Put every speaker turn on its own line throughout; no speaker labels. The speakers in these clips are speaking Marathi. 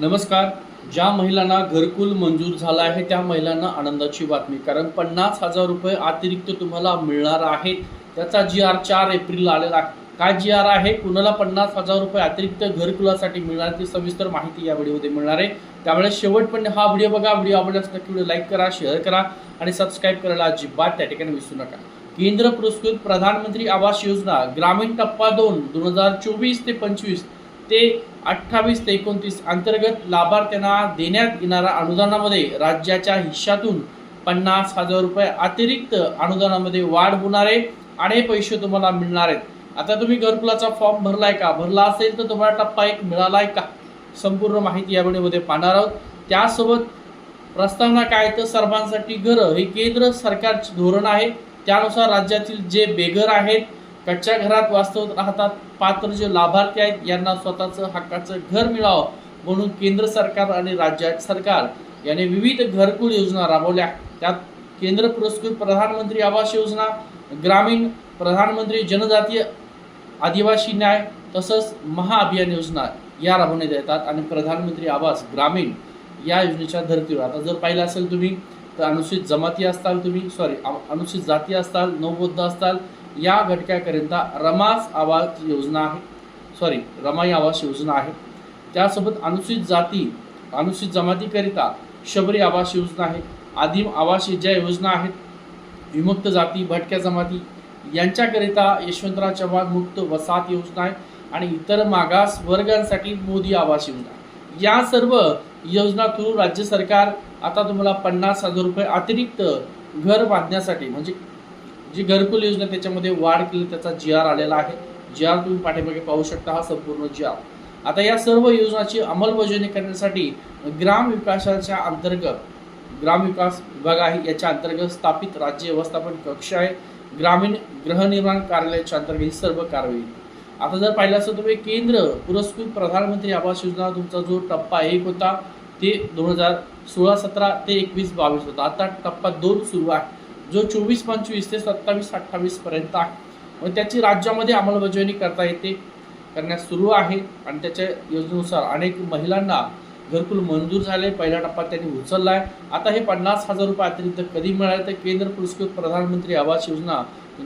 नमस्कार. ज्या महिलांना घरकुल मंजूर झाला आहे त्या महिलांना आनंदाची बातमी. कारण पन्नास हजार रुपये अतिरिक्त तुम्हाला मिळणार आहेत. त्याचा जी आर चार एप्रिलला आलेला काय जी आर आहे? कुणाला पन्नास हजार रुपये अतिरिक्त घरकुलासाठी मिळणार ती सविस्तर माहिती या व्हिडिओमध्ये मिळणार आहे. त्यामुळे शेवटपर्यंत हा व्हिडिओ बघा. व्हिडिओ आवडल्यास नक्की व्हिडिओ लाईक करा शेअर करा आणि सबस्क्राईब करायला अजिबात त्या ठिकाणी विसरू नका. केंद्र पुरस्कृत प्रधानमंत्री आवास योजना ग्रामीण टप्पा दोन दोन हजार चोवीस ते पंचवीस ते अठ्ठावीस ते एकोणतीस अंतर्गत लाभार्थ्यांना देण्यात येणाऱ्या अनुदानामध्ये राज्याच्या हिश्श्यातून पन्नास हजार रुपये अतिरिक्त अनुदानामध्ये वाढ होणार आहे आणि पैसे तुम्हाला मिळणार आहेत. आता तुम्ही घरकुलाचा फॉर्म भरलाय का? भरला असेल तर तुम्हाला टप्पा एक मिळालाय का? संपूर्ण माहिती या व्हिडिओमध्ये पाहणार आहोत. त्यासोबत प्रस्तावना काय तर सर्वांसाठी घरं हे केंद्र सरकारचे धोरण आहे. त्यानुसार राज्यातील जे बेघर आहेत कच्च्या घरात वास्तव राहतात. पात्र जे लाभार्थी आहेत यांना स्वतःचं हक्काचं घर मिळावं म्हणून केंद्र सरकार आणि राज्य सरकार याने विविध घरकुल योजना राबवल्या. त्यात केंद्र पुरस्कृत प्रधानमंत्री आवास योजना ग्रामीण प्रधानमंत्री जनजातीय आदिवासी न्याय तसंच महाअभियान योजना या राबवण्यात येतात आणि प्रधानमंत्री आवास ग्रामीण या योजनेच्या धर्तीवर. आता जर पाहिलं असेल तुम्ही तर अनुसूचित जमाती असताल तुम्ही सॉरी अनुसूचित जाती असताल नवबौद्ध असताल या घटकाकरिता रमास आवास योजना आहे. सॉरी रमाई आवास योजना आहे. त्यासोबत अनुसूचित जाती अनुसूचित जमातीकरिता शबरी आवास योजना आहे. आदिम आवास ज्या योजना आहेत विमुक्त जाती भटक्या जमाती यांच्याकरिता यशवंतराव चव्हाण मुक्त वसाहत योजना आहे आणि इतर मागास वर्गांसाठी मोदी आवास योजना आहे. या सर्व योजना थ्रू राज्य सरकार आता तुम्हाला पन्नास हजार रुपये अतिरिक्त घर बांधण्यासाठी म्हणजे जी घरकुल योजना त्याच्यामध्ये वाढ केली त्याचा जी आर आलेला आहे. जी आर तुम्ही पाठीमागे पाहू शकता हा संपूर्ण जी आर आता या सर्व योजनाची अंमलबजावणी करण्यासाठी ग्राम विकासाच्या अंतर्गत ग्रामविकास विभाग आहे याच्या अंतर्गत स्थापित राज्य व्यवस्थापन कक्ष आहे. ग्रामीण गृहनिर्माण कार्यालयाच्या अंतर्गत ही सर्व कारवाई. आता जर पाहिलं असं तुम्ही केंद्र पुरस्कृत प्रधानमंत्री आवास योजना तुमचा जो टप्पा एक होता ते दोन हजार सोळा सतरा ते एकवीस बावीस होता. आता टप्पा दोन सुरू आहे. जो चोवीस पंचवीस ते सत्तावीस अठ्ठावीस पर्यंत आहे. मग त्याची राज्यामध्ये अंमलबजावणी करता येते करण्यास सुरू आहे. आणि त्याच्या योजनेनुसार अनेक महिलांना घरकुल मंजूर झाले. पहिला टप्पा त्यांनी उचलला आहे आता हे पन्नास हजार रुपये अतिरिक्त कधी मिळाले तर केंद्र पुरस्कृत प्रधानमंत्री आवास योजना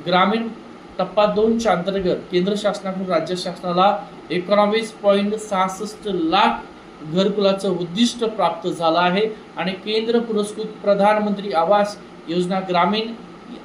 ग्रामीण टप्पा दोनच्या अंतर्गत केंद्र शासनाकडून राज्य शासनाला एकोणावीस पॉईंट सहासष्ट लाख घरकुलाचं उद्दिष्ट प्राप्त झालं आहे. आणि केंद्र पुरस्कृत प्रधानमंत्री आवास योजना ग्रामीण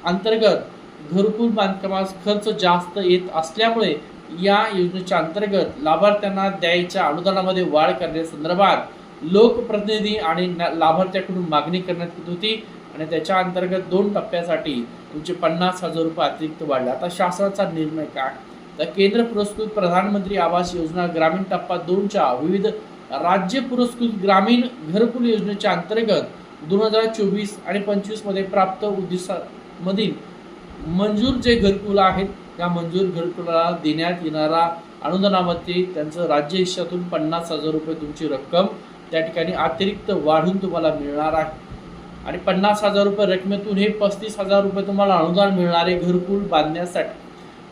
अंतर्गत घरकुल बांधकामास खर्च जास्त येत असल्यामुळे या योजनेच्या अंतर्गत लाभार्थ्यांना द्यायच्या अनुदानामध्ये वाढ करण्यासंदर्भात लोकप्रतिनिधी आणि लाभार्थ्याकडून मागणी करण्यात येत होती आणि त्याच्या अंतर्गत दोन टप्प्यासाठी तुमचे पन्नास हजार रुपये अतिरिक्त वाढले. आता शासनाचा निर्णय काय? तर केंद्र पुरस्कृत प्रधानमंत्री आवास योजना ग्रामीण टप्पा दोनच्या विविध राज्य पुरस्कृत ग्रामीण घरकुल योजनेच्या अंतर्गत दोन हजार चोवीस आणि पंचवीसमध्ये प्राप्त उद्दिष्टामधील मंजूर जे घरकुल आहेत त्या मंजूर घरकुलाला देण्यात येणारा अनुदानामध्ये त्यांचं राज्य हिश्श्यातून पन्नास हजार रुपये तुमची रक्कम त्या ठिकाणी अतिरिक्त वाढून तुम्हाला मिळणार आहे. आणि पन्नास हजार रुपये रकमेतून हे पस्तीस हजार रुपये तुम्हाला अनुदान मिळणारे घरकुल बांधण्यासाठी.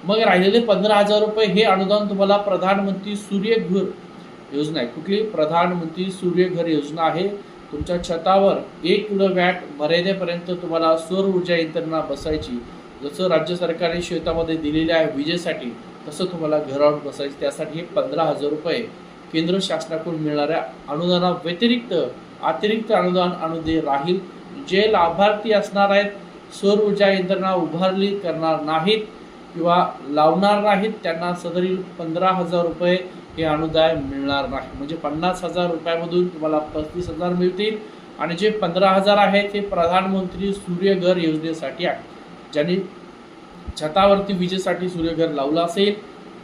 मग राहिलेले पंधरा हजार रुपये हे अनुदान तुम्हाला प्रधानमंत्री सूर्यघर योजना आहे. कुठली? प्रधानमंत्री सूर्यघर योजना आहे. तुमच्या छतावर एक किलो वॅट मर्यादेपर्यंत तुम्हाला सौर ऊर्जा यंत्रणा बसायची. जसं राज्य सरकारने शेतामध्ये दिलेल्या आहे विजेसाठी तसं तुम्हाला घरावर बसायचं. त्यासाठी हे पंधरा हजार रुपये केंद्र शासनाकडून मिळणाऱ्या अनुदानाव्यतिरिक्त अतिरिक्त अनुदान अनुदे राहील. जे लाभार्थी असणार आहेत सौर ऊर्जा यंत्रणा उभारली करणार नाहीत किंवा लावणार नाहीत त्यांना सदरील पंधरा हजार रुपये हे अनुदान मिळणार नाही. म्हणजे पन्नास हजार रुपयामधून तुम्हाला पस्तीस हजार मिळतील. आणि जे पंधरा हजार आहे ते प्रधानमंत्री सूर्यघर योजनेसाठी आहे. ज्यांनी छतावरती विजेसाठी सूर्यघर लावलं असेल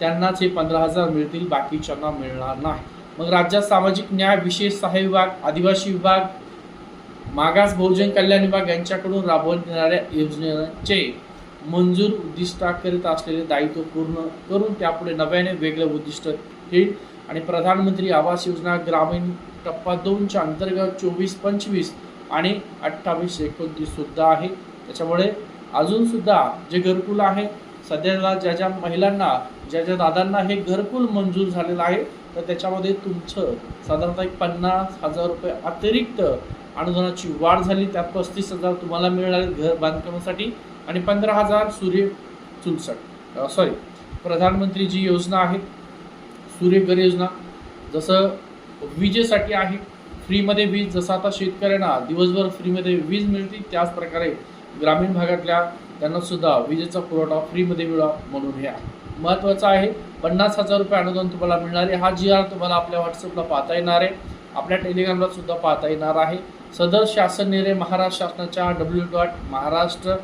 त्यांनाच हे पंधरा हजार मिळतील. बाकीच्यांना मिळणार नाही. मग राज्यात सामाजिक न्याय विशेष सहाय्य विभाग आदिवासी विभाग मागास बहुजन कल्याण विभाग यांच्याकडून राबवण्यात येणाऱ्या योजनेचे मंजूर उद्दिष्टाकरिता असलेले दायित्व पूर्ण करून त्यापुढे नव्याने वेगळं उद्दिष्ट येईल आणि प्रधानमंत्री आवास योजना ग्रामीण टप्पा दोनच्या अंतर्गत चोवीस पंचवीस आणि अठ्ठावीस एकोणतीससुद्धा आहे. त्याच्यामुळे अजूनसुद्धा जे घरकुल आहे सध्याला ज्या ज्या महिलांना ज्या ज्या दादांना हे घरकुल मंजूर झालेलं आहे तर त्याच्यामध्ये तुमचं साधारणतः एक पन्नास हजार रुपये अतिरिक्त अनुदानाची वाढ झाली. त्यात पस्तीस हजार तुम्हाला मिळणार आहेत घर बांधकामासाठी. आणि पंधरा हजार सूर्य चुलसट सॉरी प्रधानमंत्री जी योजना आहे सूर्यघर योजना. जसं विजेसाठी आहे फ्रीमध्ये वीज जसं आता शेतकऱ्यांना दिवसभर फ्रीमध्ये वीज मिळते त्याच प्रकारे ग्रामीण भागातल्या त्यांना सुद्धा विजेचा पुरवठा फ्रीमध्ये मिळावा म्हणून हे आहे. महत्त्वाचं आहे पन्नास हजार रुपये अनुदान तुम्हाला मिळणार आहे. हा जी आर तुम्हाला आपल्या व्हॉट्सअपला पाहता येणार आहे. आपल्या टेलिग्रामला सुद्धा पाहता येणार आहे. सदर शासन निर्णय महाराष्ट्र शासनाच्या W dot Maharashtra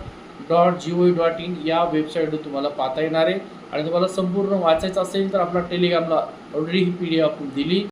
dot G O dot in या वेबसाईटवर तुम्हाला पाहता येणार आहे. आणि तुम्हाला संपूर्ण वाचायचं असेल तर आपला टेलिग्रामला ऑलरेडी ही पी डी एफ आपण दिली.